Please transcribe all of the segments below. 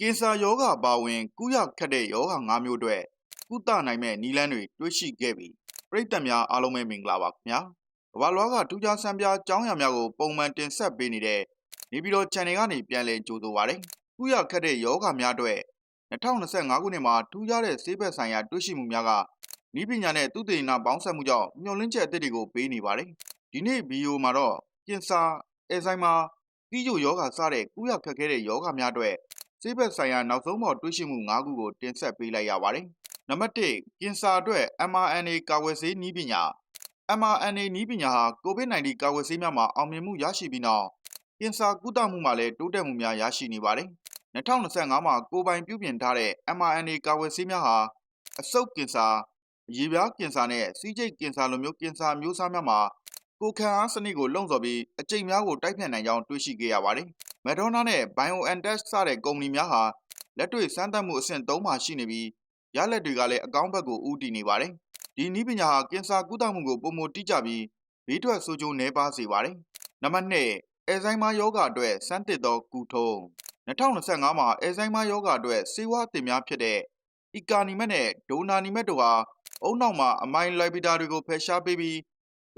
ကင်ဆာယောဂါပါဝင် ကုရခတ်တဲ့ယောဂါ၅မျိုးအတွက်ကုသနိုင်မဲ့နည်းလမ်းတွေတွေ့ရှိခဲ့ပြီပရိသတ်များအားလုံးပဲမင်္ဂလာပါခင်ဗျာကမ္ဘာလွှားကထူးခြားဆန်းပြားအကြောင်းအရာများကိုပုံမှန်တင်ဆက်ပေးနေတဲ့နေပြည်တော် channel ကနေပြန်လည်ကြိုဆိုပါရစေကုရခတ်တဲ့ယောဂါများအတွက်2025ခုနှစ်မှာထူးခြားတဲ့ဆေးဘက်ဆိုင်ရာတွေ့ရှိမှုများကဤပညာနဲ့သုတေသနပေါင်းစပ်မှုကြောင့်မျှော်လင့်ချက်အသစ်တွေကိုပေးနေပါတယ်ဒီနေ့ဗီဒီယိုမှာတော့ကင်ဆာအဲဇိုင်မာပြီးကျိုယောဂါစတဲ့ကုရခတ်ခဲ့တဲ့ယောဂါများအတွက် ဆေးဘက်ဆိုင်ရာနောက်ဆုံးပေါ်တွေ့ရှိမှု၅ခုကိုတင်ဆက်ပေးလိုက်ရပါတယ်နံပါတ်1ကင်ဆာအတွက် mRNA ကာကွယ်ဆေးနည်းပညာ mRNA နည်းပညာဟာ COVID-19 ကာကွယ်ဆေးများမှာအောင်မြင်မှုရရှိပြီးနောက်ကင်ဆာကုသမှုမှာလည်းတိုးတက်မှုများရရှိနေပါတယ်2025မှာကိုပိုင်ပြုပြင်ထားတဲ့ mRNA ကာကွယ်ဆေးများဟာအဆုတ်ကင်ဆာရေပြားကင်ဆာနဲ့စီးကျိတ်ကင်ဆာလိုမျိုးကင်ဆာမျိုးစားများမှာကိုခံအားစနစ်ကိုလုံဆော်ပြီးအကျိတ်များကိုတိုက်ဖြတ်နိုင်ကြောင်းတွေ့ရှိခဲ့ရပါတယ်။ မက်ဒေါနာနဲ့ BioNTech စတဲ့ ကုမ္ပဏီများဟာ လက်တွေ့စမ်းသပ်မှုအဆင့်3မှာရှိနေပြီး ရလက်တွေကလည်း အကောင်းဘက်ကို ဦးတည်နေပါတယ်။ဒီနည်းပညာဟာ ကင်ဆာကုသမှုကိုပုံမတိကျပြီး ဘေးထွက်ဆိုးကျိုးနည်းပါးစေပါတယ်။နံပါတ်2အဲဇိုင်မာယောဂအတွက်စမ်းသစ်သော ကုထုံး2025မှာအဲဇိုင်မာယောဂအတွက်စေဝါအသစ်များဖြစ်တဲ့အီကာနီမက်နဲ့ဒိုနာနီမက်တို့ဟာအုံနောက်မှာ အမိုင်လိုက်ဘီတာတွေကို ဖယ်ရှားပေးပြီး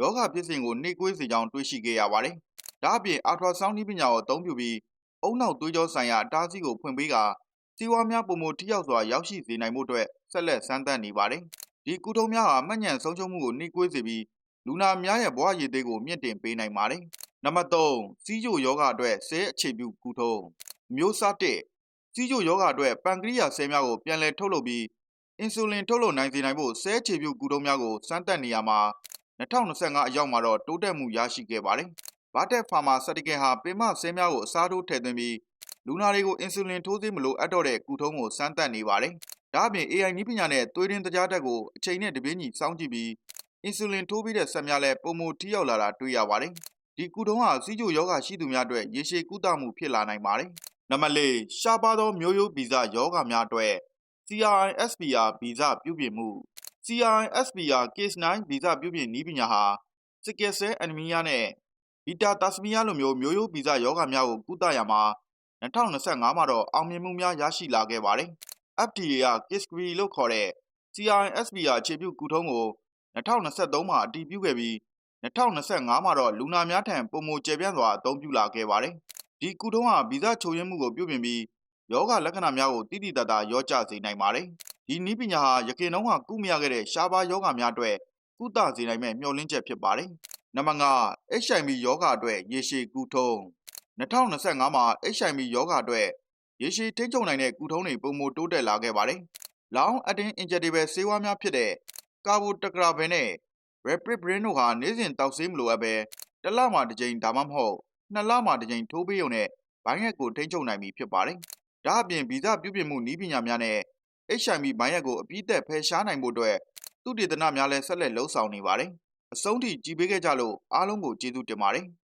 ယောဂဖြစ်စဉ်ကို နှိကွေးစေကြောင်း တွေ့ရှိခဲ့ရပါတယ်။ ဒါအပြင်အာထရာဆောင်းနည်းပညာကိုအသုံးပြုပြီးအုံနောက်သွေးကြောဆိုင်ရာ အတားဆီးကို ဖွင့်ပေးကာစီဝါများပုံမထိရောက်စွာ ရောက်ရှိစေနိုင်မှုအတွက် ဆက်လက် စမ်းသပ်နေပါတယ်။ဒီကုထုံးများဟာ မှတ်ဉဏ်ဆုံးရှုံးမှုကို နှိကွေးစေပြီး လူနာများရဲ့ ဘဝရည်သေးကို မြင့်တင်ပေးနိုင်ပါတယ်။နံပါတ်3စီးကျိုယောဂအတွက် ဆဲအခြေပြုကုထုံးမျိုးစား1စီးကျိုယောဂအတွက် ပန်ကရိယာဆဲများကို ပြန်လည်ထုတ်လုပ်ပြီး အင်ဆူလင် ထုတ်လုပ်နိုင်စေနိုင်ဖို့ ဆဲအခြေပြုကုထုံးများကို စမ်းသပ်နေရမှာ2025အရောက်မှာတော့ တိုးတက်မှု ရရှိခဲ့ပါတယ်။ ဘာတက်ဖာမာစတိကယ်ဟာ ပင်မဆဲများကိုအစားထိုးထည့်သွင်းပြီး လူနာတွေကို အင်ဆူလင်ထိုးသေးမလို့အပ်တော့တဲ့ ကုထုံးကိုစမ်းသပ်နေပါတယ်။ဒါ့အပြင် AI နည်းပညာနဲ့သွေးရင်းတကြားတက်ကိုအချိန်နဲ့တပြေးညီစောင့်ကြည့်ပြီး အင်ဆူလင်ထိုးပြီးတဲ့ဆက်များလည်းပုံမထိရောက်လာတာတွေ့ရပါတယ်။ဒီကုထုံးဟာစီးကျိုယောဂရှိသူများအတွက်ရေရှည်ကုသမှုဖြစ်လာနိုင်ပါတယ်။နံပါတ်၄ရှားပါသောမျိုးရိုးဗီဇယောဂများအတွက် CRISPR ဗီဇပြုပြင်မှု CRISPR case 9ဗီဇပြုပြင်နည်းပညာဟာစစ်ကဲဆဲအနီမီးယားနဲ့ ဘီတာတာစမီးယားလိုမျိုး မျိုးရိုးဗီဇယောဂများကို ကုသရမှာ2025မှာတော့ အောင်မြင်မှုများ ရရှိလာခဲ့ပါတယ်။ FDA က Kisqali လို့ခေါ်တဲ့ CRISPR အခြေပြုကုထုံးကို2023မှာ အတည်ပြုခဲ့ပြီး2025မှာတော့ လူနာများထံပုံမကျေပြန့်စွာ အသုံးပြုလာခဲ့ပါတယ်။ဒီကုထုံးဟာ ဗီဇချိုရင်းမှုကို ပြုပြင်ပြီးယောဂလက္ခဏာများကိုတိတိတတ်တာရောကြစေနိုင်ပါတယ်။ဒီနည်းပညာဟာရခင်တုန်းက ကုမရခဲ့တဲ့ ရှားပါးယောဂများအတွက် ကုသစေနိုင်မဲ့မျှော်လင့်ချက် ဖြစ်ပါတယ်။ နံပါတ်5 HIV ယောဂအတွက်ရေရှည်ကုထုံး2025မှာ HIV ယောဂအတွက်ရေရှည်ထိန်းချုပ်နိုင်တဲ့ကုထုံးတွေပုံမတိုးတက်လာခဲ့ပါတယ်။ Long acting injectable ဆေးဝါးများဖြစ်တဲ့ကာဘိုတကရာဘင်နဲ့ Rapid Brain တို့ဟာနေ့စဉ်တောက်ဆေးမလိုအပ်ဘဲတစ်လမှတစ်ကြိမ်ဒါမှမဟုတ်နှစ်လမှတစ်ကြိမ်ထိုးပေးရုံနဲ့ဘိုင်းရက်ကိုထိန်းချုပ်နိုင်ပြီဖြစ်ပါတယ်။ဒါအပြင်ဗီဇပြုပြင်မှုနည်းပညာများနဲ့ HIV ဘိုင်းရက်ကိုအပြည့်သက်ဖယ်ရှားနိုင်ဖို့အတွက်သုတေသနများလည်းဆက်လက်လှုပ်ဆောင်နေပါတယ်။ အဆုံးထိကြည်ပေးခဲ့ကြလို့အားလုံးကိုကျေးဇူးတင်ပါတယ်။